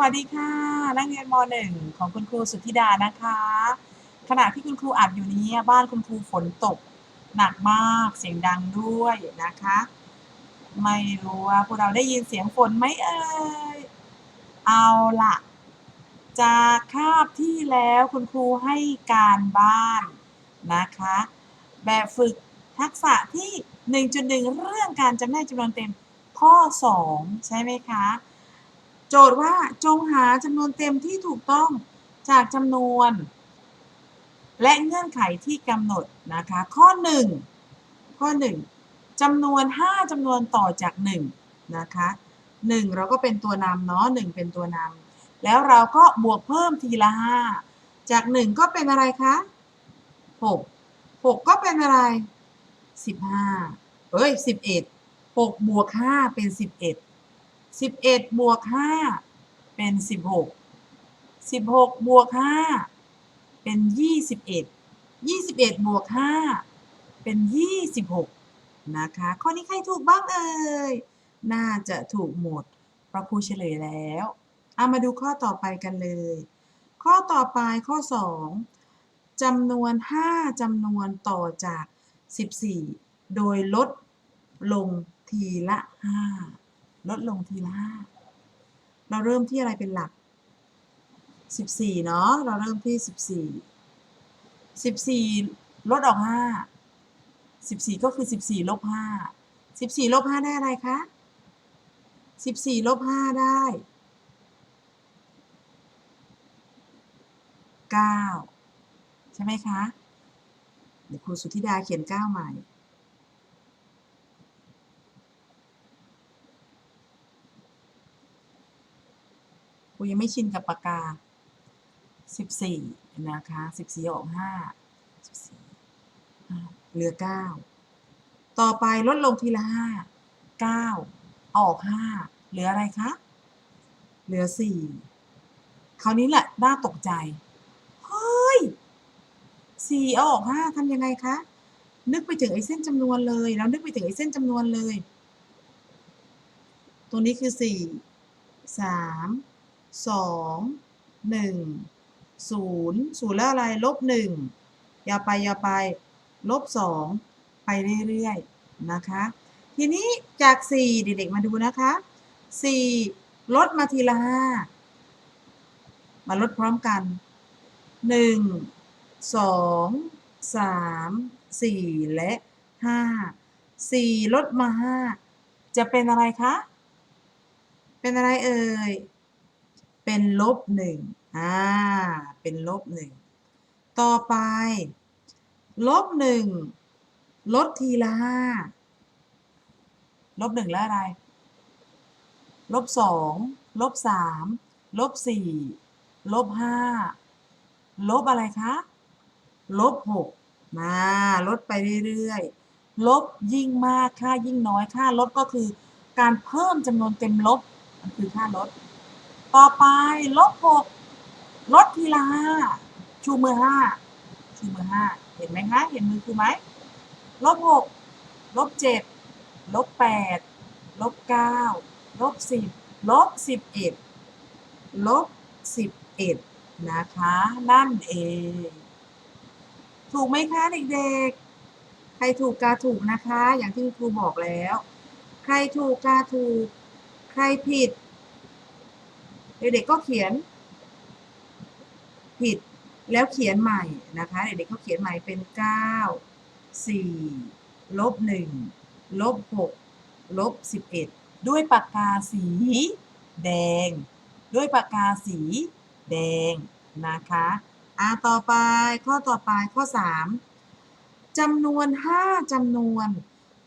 วัสดีค่ะ นักเรียนม .1 ของคุณครูสุธิดานะคะ ขณะที่คุณครูอัดอยู่นี้บ้านคุณครูฝนตกหนักมากเสียงดังด้วยนะคะ ไม่รู้ว่าพวกเราได้ยินเสียงฝนไหมเอ่ยเอาล่ะจากคาบที่แล้วคุณครูให้การบ้านนะคะ แบบฝึกทักษะที่ 1.1 เรื่องการจำแนกจำนวนเต็มข้อ 2 ใช่ไหมคะ โจทย์ว่าจงหาจำนวนเต็มที่ถูกต้องจากจำนวน และเงื่อนไขที่กำหนดนะคะ ข้อ 1 ข้อ 1จำนวน 5จำนวนต่อจาก 1 นะคะ 1 เราก็เป็นตัวนำเนาะ1เป็นตัวนำแล้วเราก็บวกเพิ่มทีละ 5 จาก 1 ก็เป็นอะไรคะ 6 6 ก็เป็นอะไร 15เอ้ย11 6บวก5เป็น 11 11บวก5เป็น16 16บวก5เป็น21 21บวก5เป็น26นะคะ ข้อนี้ใครถูกบ้างเอ่ย น่าจะถูกหมดเพระครูเฉลยแล้วเอามาดูข้อต่อไปกันเลย ข้อต่อไปข้อ2จำนวน5จำนวนต่อจาก14โดยลดลงทีละ5 ลดลงทีละ5เราเริ่มที่อะไรเป็นหลัก14เนาะเราเริ่มที่14 14ลดออก5 14ก็คือ14ลบ5 14ลบ5ได้อะไรคะ14ลบ5ได้9ใช่ไหมคะ เดี๋ยวครูสุธิดาเขียน9ใหม่ ครูยังไม่ชินกับปากกา14นะคะ14ออก5 14อ่าเหลือ9ต่อไปลดลงทีละ5 9ออก5เหลืออะไรคะเหลือ4คราวนี้แหละน่าตกใจ เฮ้ย4ออก5ทำยังไงคะ นึกไปถึงไอ้เส้นจำนวนเลยแล้วนึกไปถึงไอ้เส้นจำนวนเลยตรงนี้คือ4 3 สองหนึ่งศูนย์ศูนย์แล้วอะไรลบหนึ่งยาไปอย่าไปลบสองไปเรื่อยๆนะคะ ทีนี้จากสี่เด็กๆมาดูนะคะสี่ลดมาทีละห้ามาลดพร้อมกันหนึ่งสองสามสี่และห้าสี่ลดมาห้าจะเป็นอะไรคะ เป็นอะไรเอ่ย เป็นลบหนึ่งอ่า เป็นลบหนึ่ง ต่อไป ลบหนึ่ง ลดทีละห้า ลบหนึ่งแล้วอะไร ลบสอง ลบสาม ลบสี่ ลบห้า ลบอะไรคะ ลบหกมาลดไปเรื่อยๆ ลบยิ่งมาก ค่ายิ่งน้อย ค่าลดก็คือ การเพิ่มจำนวนเต็มลบ มันคือค่าลด ต่อไปลบหกลดทีละห้าชูมือห้าชูมือห้าเห็นไหมคะเห็นมือคือไหมลบหกลบเจ็ดลบแปดลบเก้าลบสิบลบสิบเอ็ดลบสิบเอ็ดนะคะ นั่นเอง ถูกไหมคะเด็กๆ ใครถูกกาถูกนะคะ อย่างที่ครูบอกแล้ว ใครถูกกาถูก ใครผิด เด็กๆก็เขียนผิดแล้วเขียนใหม่นะคะเด็กๆเขาเขียนใหม่เป็น 9 4ลบ1ลบ6ลบ11 ด้วยปากกาสีแดง ด้วยปากกาสีแดงนะคะอ่าต่อไปข้อต่อไปข้อ 3จำนวน 5จำนวน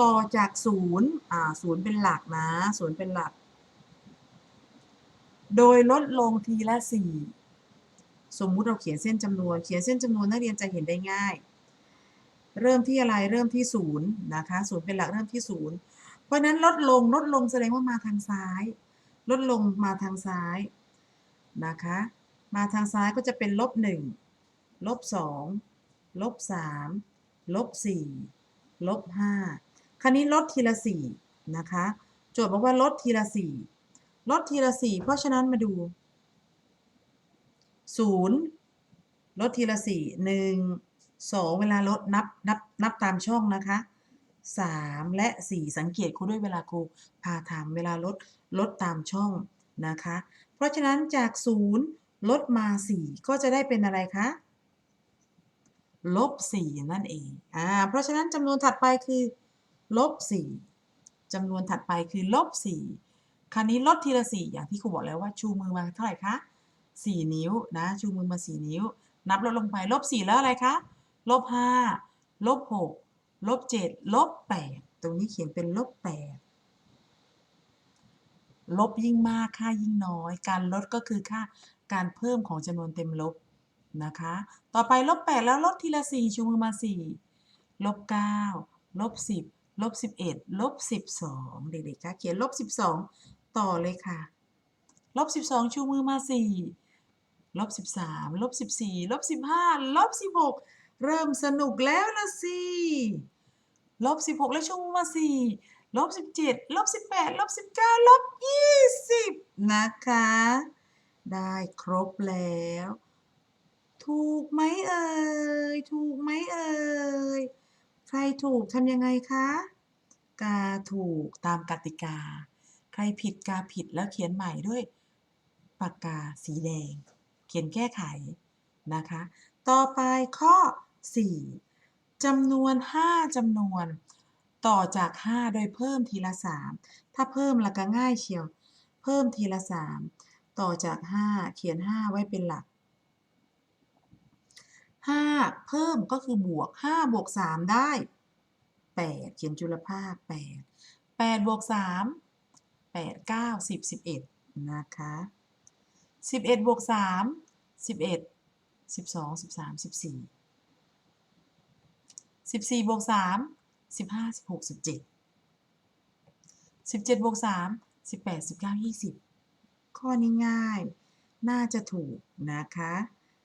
ต่อจาก0อ่า0เป็นหลักนะ0เป็นหลัก โดยลดลงทีละ 4 สมมุติเราเขียนเส้นจำนวน เขียนเส้นจำนวนนักเรียนจะเห็นได้ง่าย เริ่มที่อะไรเริ่มที่0นะคะ0เป็นหลักเริ่มที่ 0 เพราะฉะนั้นลดลงลดลงแสดงว่ามาทางซ้าย ลดลงมาทางซ้ายนะคะมาทางซ้ายก็จะเป็นลบ1ลบ2ลบ3ลบ4ลบ5คราวนี้ลดทีละ4นะคะโจทย์บอกว่าลดทีละ4 ลดทีละ4เพราะฉะนั้นมาดูศูนย์ลดทีละสี่หนึ่งสองเวลาลดนับนับนับตามช่องนะคะสามและสี่สังเกตครูด้วยเวลาครูพาถามเวลาลดลดตามช่องนะคะ เพราะฉะนั้นจากศูนย์ลดมาสี่ก็จะได้เป็นอะไรคะลบสี่นั่นเองอ่าเพราะฉะนั้นจำนวนถัดไปคือลบสี่จำนวนถัดไปคือลบสี่ คราวนี้ลดทีละสี่อย่างที่ครูบอกแล้วว่าชูมือมาเท่าไหร่คะสี่นิ้วนะชูมือมาสี่นิ้ว นับลดลงไปลบสี่แล้วอะไรคะลบห้าลบหกลบเจ็ดลบแปดตรงนี้เขียนเป็นลบแปดลบยิ่งมากค่ายิ่งน้อย การลดก็คือค่าการเพิ่มของจำนวนเต็มลบนะคะ ต่อไปลบ8แล้วลดทีละ4ชูมือมา4ลบ9ลบ10ลบ11ลบ12 เด็กๆคะเขียนลบ 12 ต่อเลยค่ะ ลบ 12 ชูมือมา 4 ลบ 13 ลบ 14 ลบ 15 ลบ 16 เริ่มสนุกแล้วละสิ ลบ 16 แล้วชูมือมา 4 ลบ 17 ลบ 18 ลบ 19 ลบ 20 นะคะ ได้ครบแล้ว ถูกไหมเอ่ย ถูกไหมเอ่ย ใครถูกทำยังไงคะ กาถูกตามกติกา ใครผิดกาผิดแล้วเขียนใหม่ด้วยปากกาสีแดง เขียนแก้ไขนะคะ ต่อไปข้อ 4จำนวน 5จำนวน ต่อจาก 5 โดยเพิ่มทีละ 3 ถ้าเพิ่มและก็ง่ายเชียว เพิ่มทีละ 3 ต่อจาก 5 เขียน 5 ไว้เป็นหลัก 5 เพิ่มก็คือบวก 5 บวก 3 ได้ 8 เขียนจุลภาค 8 8 บวก 3 8 9 10 11 นะคะ 11 บวก 3 11 12 13 14 14 บวก 3 15 16 17 17 บวก 3 18 19 20 ข้อนี้ง่าย น่าจะถูกนะคะ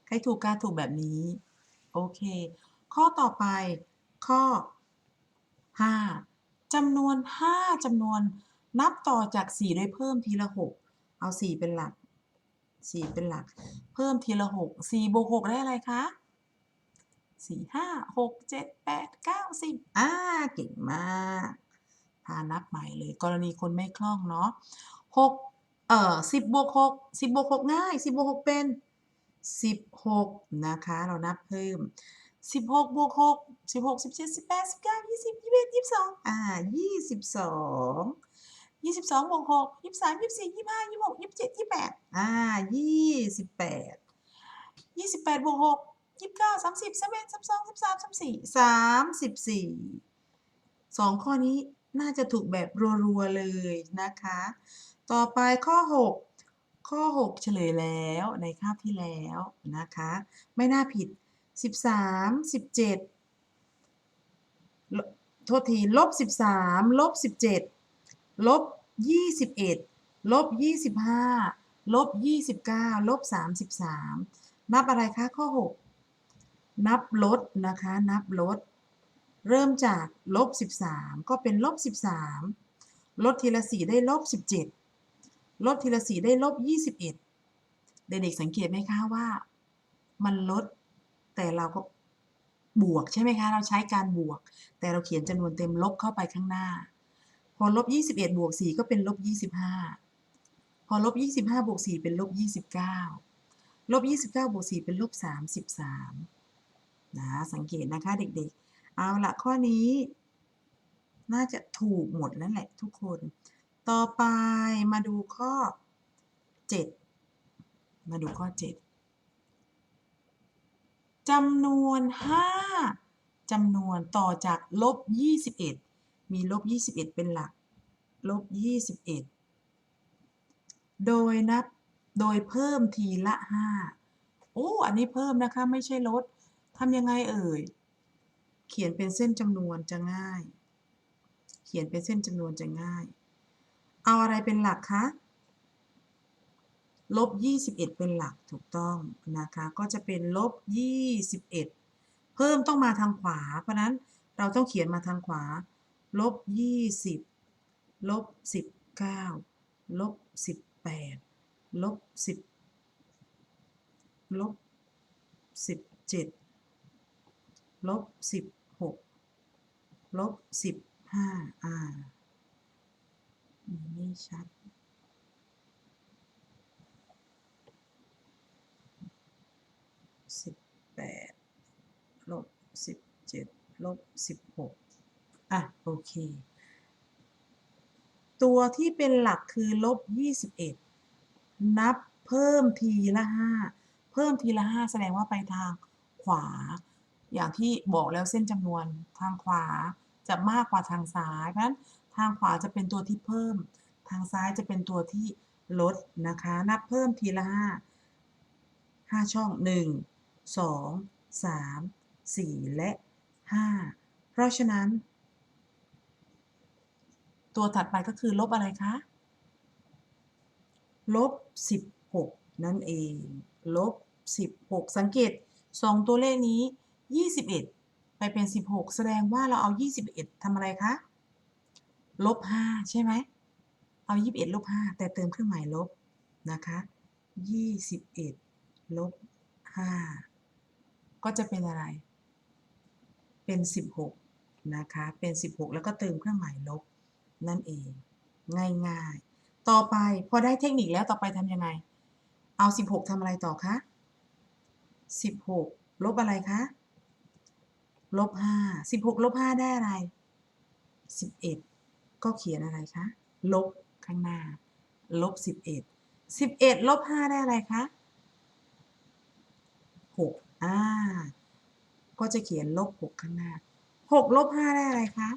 ใครถูกการถูกแบบนี้ โอเค ข้อต่อไปข้อ 5จำนวน 5จำนวน นับต่อจาก 4 ด้วยเพิ่มทีละ 6 เอา 4 เป็นหลัก 4 เป็นหลัก เพิ่มทีละ 6 4บวก6ได้อะไรคะ 4 5 6 7 8 9 10อ่าเก่งมากพานับใหม่เลย กรณีคนไม่คล่องเนาะ6เอ่อ10บวก6 10บวก6ง่าย 10บวก6เป็น 16 นะคะ เรานับเพิ่ม 16บวก6 16 17 18 19 20 21 22อ่า22 22บวก6 23 24 25 26 27 28อ่า28 28บวก6 29 30 31 32 33 34 34สองข้อนี้น่าจะถูกแบบรัวๆเลยนะคะ ต่อไปข้อ6ข้อ6เฉลยแล้วในคาบที่แล้วนะคะ ไม่น่าผิด13 17ลโทษทีลบ13ลบ17 ลบ21ลบ25ลบ29ลบ33นับอะไรคะข้อ6นับลดนะคะ นับลด เริ่มจากลบ13ก็เป็นลบ13ลดทีละ4ได้ลบ17ลดทีละ4ได้ลบ21เด็กๆสังเกตไหมคะว่า มันลด แต่เราก็บวกใช่ไหมคะ เราใช้การบวก แต่เราเขียนจำนวนเต็มลบเข้าไปข้างหน้า อลบ21บวก4ก็เป็นลบ25พอลบ25บวก4เป็นลบ29ลบ29บวก4เป็นลบ33นะสังเกตนะคะเด็กๆ เอาละข้อนี้ น่าจะถูกหมดแล้วแหละทุกคน ต่อไปมาดูข้อ7มาดูข้อ7จำนวน5จำนวนต่อจากลบ21 มีลบ 21 เป็นหลัก ลบ 21 โดยนับ โดยเพิ่มทีละ 5 โอ้ อันนี้เพิ่มนะคะ ไม่ใช่ลด ทำยังไงเอ่ย เขียนเป็นเส้นจำนวนจะง่าย เขียนเป็นเส้นจำนวนจะง่าย เอาอะไรเป็นหลักคะ ลบ 21 เป็นหลักถูกต้องนะคะ ก็จะเป็นลบ 21 เพิ่มต้องมาทางขวา เพราะนั้นเราต้องเขียนมาทางขวา ลบ20ลบ19ลบ18ลบ10ลบสิบเจ็ดลบสิบหกลบสิบห้าอ่าไม่ชัดสิบแปดลบสิบเจ็ดลบสิบหก อะโอเค ตัวที่เป็นหลักคือลบยี่สิบเอ็ดนับเพิ่มทีละห้าเพิ่มทีละห้าแสดงว่าไปทางขวา อย่างที่บอกแล้วเส้นจำนวนทางขวาจะมากกว่าทางซ้าย เพราะฉะนั้นทางขวาจะเป็นตัวที่เพิ่ม ทางซ้ายจะเป็นตัวที่ลดนะคะ นับเพิ่มทีละห้าห้าช่องหนึ่งสองสามสี่และห้าเพราะฉะนั้น ตัวถัดไปก็คือลบอะไรคะ ลบสิบหกนั่นเอง ลบสิบหกสังเกตสองตัวเลขนี้ยี่สิบเอ็ดไปเป็นสิบหกแสดงว่าเราเอายี่สิบเอ็ดทำอะไรคะ ลบห้าใช่ไหม เอายี่สิบเอ็ดลบห้าแต่เติมเครื่องหมายลบนะคะยี่สิบเอ็ดลบห้าก็จะเป็นอะไร เป็นสิบหกนะคะ เป็นสิบหกแล้วก็เติมเครื่องหมายลบ นั่นเอง ง่ายๆ ต่อไปพอได้เทคนิคแล้วต่อไปทำยังไง เอา 16ทำอะไรต่อคะ16 ลบอะไรคะ ลบ 5 16 ลบ 5 ได้อะไร 11 ก็เขียนอะไรคะ ลบข้างหน้า ลบ 11 11 ลบ 5 ได้อะไรคะ 6 อ่า ก็จะเขียนลบ 6 ข้างหน้า 6 ลบ 5 ได้อะไรคะ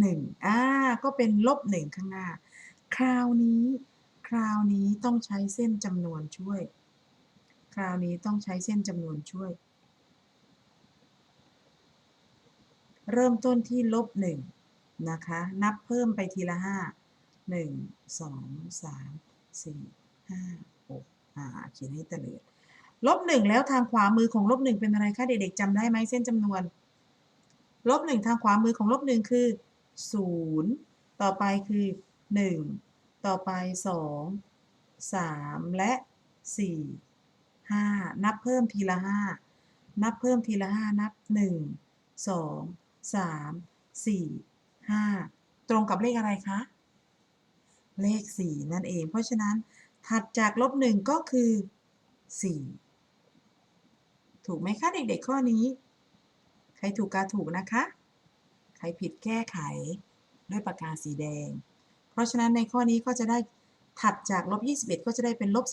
หนึ่งอ่าก็เป็นลบหนึ่งข้างหน้า คราวนี้ คราวนี้ต้องใช้เส้นจำนวนช่วย คราวนี้ต้องใช้เส้นจำนวนช่วย เริ่มต้นที่ลบหนึ่งนะคะ นับเพิ่มไปทีละห้าหนึ่งสองสามสี่ห้าหกอ่าเขียนให้เตลิดลบหนึ่งแล้วทางขวามือของลบหนึ่งเป็นอะไรคะเด็กๆจำได้ไหมเส้นจำนวนลบหนึ่งทางขวามือของลบหนึ่งคือ ศูนย์ต่อไปคือหนึ่งต่อไปสองสามและสี่ห้านับเพิ่มทีละห้านับเพิ่มทีละห้านับหนึ่งสองสามสี่ห้าตรงกับเลขอะไรคะ เลขสี่นั่นเอง เพราะฉะนั้นถัดจากลบหนึ่งก็คือสี่ถูกไหมคะเด็กๆข้อนี้ ใครถูกกาถูกนะคะ ใครผิดแก้ไขด้วยปากกาสีแดง เพราะฉะนั้นในข้อนี้ก็จะได้ถัดจากลบ21 ก็จะได้เป็นลบ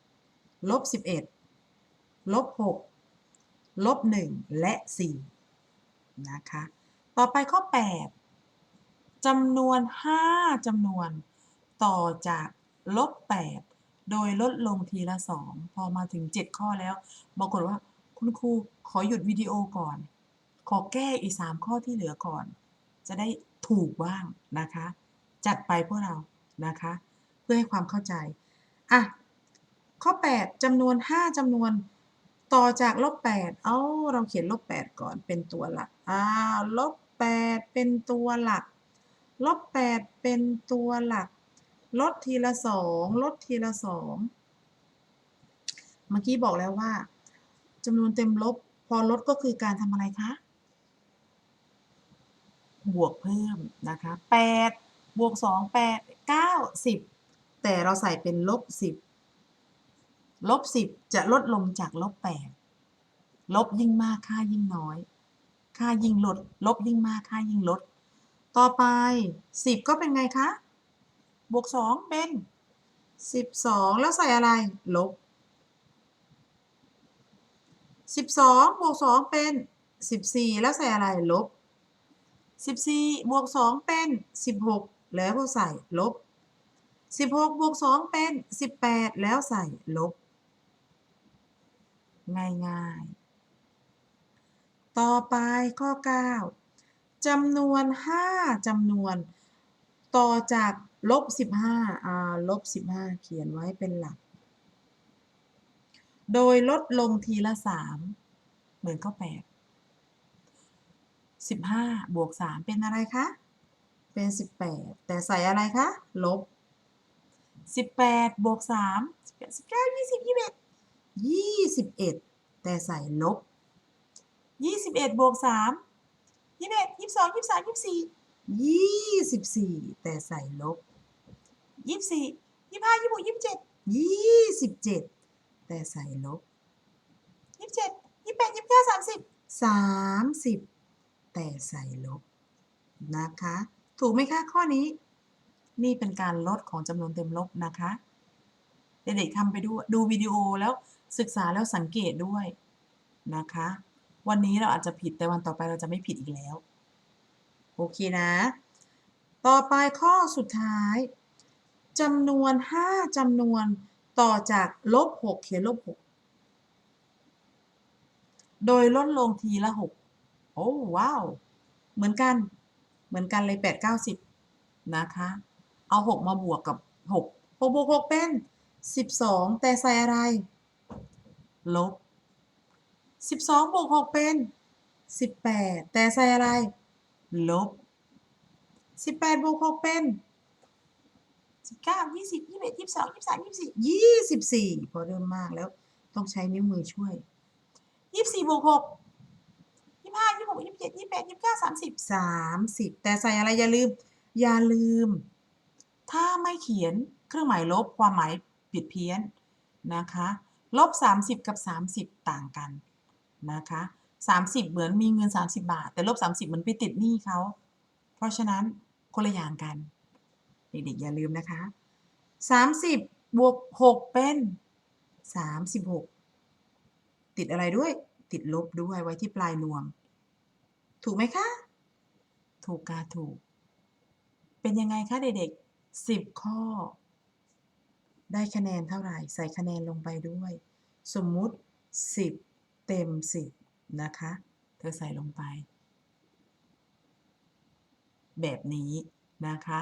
16ลบ11ลบ6ลบ1และ4นะคะ ต่อไปข้อ 8จำนวน 5จำนวนต่อจากลบ8โดยลดลงทีละ 2 พอมาถึง 7 ข้อแล้วปรากฏว่า คุณครูขอหยุดวิดีโอก่อน ขอแก้อีก3ข้อที่เหลือก่อน จะได้ถูกบ้างนะคะ จัดไปพวกเรานะคะ เพื่อให้ความเข้าใจอะข้อ 8จำนวน 5จำนวนต่อจากลบ8เอ้าเราเขียนลบ 8 ก่อนเป็นตัวหลักอ่าลบ 8 เป็นตัวหลักลบ 8 เป็นตัวหลัก ลดทีละ 2 ลดทีละ 2 เมื่อกี้บอกแล้วว่าจำนวนเต็มลบ พอลดก็คือการทำอะไรคะ บวกเพิ่มนะคะ8บวก2 8 9 10 แต่เราใส่เป็นลบ 10 ลบ 10 จะลดลงจากลบ 8 ลบยิ่งมากค่ายิ่งน้อย ค่ายิ่งลด ลบยิ่งมากค่ายิ่งลด ต่อไป 10 ก็เป็นไงคะ บวก 2 เป็น 12 แล้วใส่อะไร ลบ 12 บวก 2 เป็น 14 แล้วใส่อะไร ลบ 14บวก2เป็น 16 แล้วใส่ลบ 16บวก2เป็น 18 แล้วใส่ลบ ง่ายๆ ต่อไปข้อ 9จำนวน 5จำนวน ต่อจากลบ 15อ่าลบ 15 เขียนไว้เป็นหลัก โดยลดลงทีละ 3 เหมือนข้อ 8 15 บวก 3 เป็นอะไรคะ เป็น 18 แต่ใส่อะไรคะ ลบสิบแปดบวกสามสิบแปดสิบเก้ายี่สิบยี่สิบเอ็ดยี่สิบเอ็ดแต่ใส่ลบยี่สิบเอ็ดบวกสามยี่สิบเอ็ดยี่สิบสองยี่สิบสามยี่สิบสี่ยี่สิบสี่แต่ใส่ลบยี่สิบสี่ยี่สิบห้ายี่บหกยี่สิบเจ็ดยี่สิบเจ็ดแต่ใส่ลบยี่สิบเจ็ดยี่สิบ แต่ใส่ลบนะคะ ถูกไหมคะข้อนี้ นี่เป็นการลดของจำนวนเต็มลบนะคะเด็กๆทำไปดูดูวิดีโอแล้วศึกษาแล้วสังเกตด้วยนะคะ วันนี้เราอาจจะผิดแต่วันต่อไปเราจะไม่ผิดอีกแล้ว โอเคนะ ต่อไปข้อสุดท้ายจำนวน 5จำนวนต่อจากลบ6เขียนลบ6โดยลดลงทีละ 6 โอ้ว้าว เหมือนกัน เหมือนกันเลย8 9 10นะคะ เอา6มาบวกกับ6 6บวก6เป็น12แต่ใส่อะไร ลบ12บวก6เป็น18แต่ใส่อะไร ลบ18บวก6เป็น19 20 21 22 23 24 24พอเริ่มมากแล้วต้องใช้นิ้วมือช่วย24บวก 6 25 26 27 28 29 30 30แต่ใส่อะไรอย่าลืม อย่าลืม ถ้าไม่เขียนเครื่องหมายลบความหมายผิดเพี้ยนนะคะลบ 30 กับ 30 ต่างกันนะคะ30 เหมือนมีเงิน 30 บาท แต่ลบ 30เหมือนไปติดหนี้เขา เพราะฉะนั้นคนละอย่างกัน เด็กๆอย่าลืมนะคะ 30 บวก 6 เป็น 36 ติดอะไรด้วย ติดลบด้วยไว้ที่ปลายนวม ถูกไหมคะ ถูกกาถูก เป็นยังไงคะเด็กๆ10ข้อ ได้คะแนนเท่าไหร่ ใส่คะแนนลงไปด้วย สมมุติ10เต็ม10นะคะ เธอใส่ลงไป แบบนี้นะคะ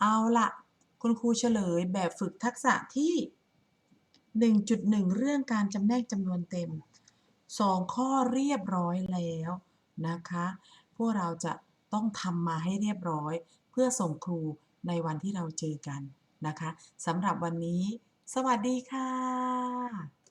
เอาละคุณครูเฉลยแบบฝึกทักษะที่ 1.1 เรื่องการจำแนกจำนวนเต็ม 2 ข้อเรียบร้อยแล้ว นะคะ พวกเราจะต้องทำมาให้เรียบร้อย เพื่อส่งครูในวันที่เราเจอกันนะคะสำหรับวันนี้ สวัสดีค่ะ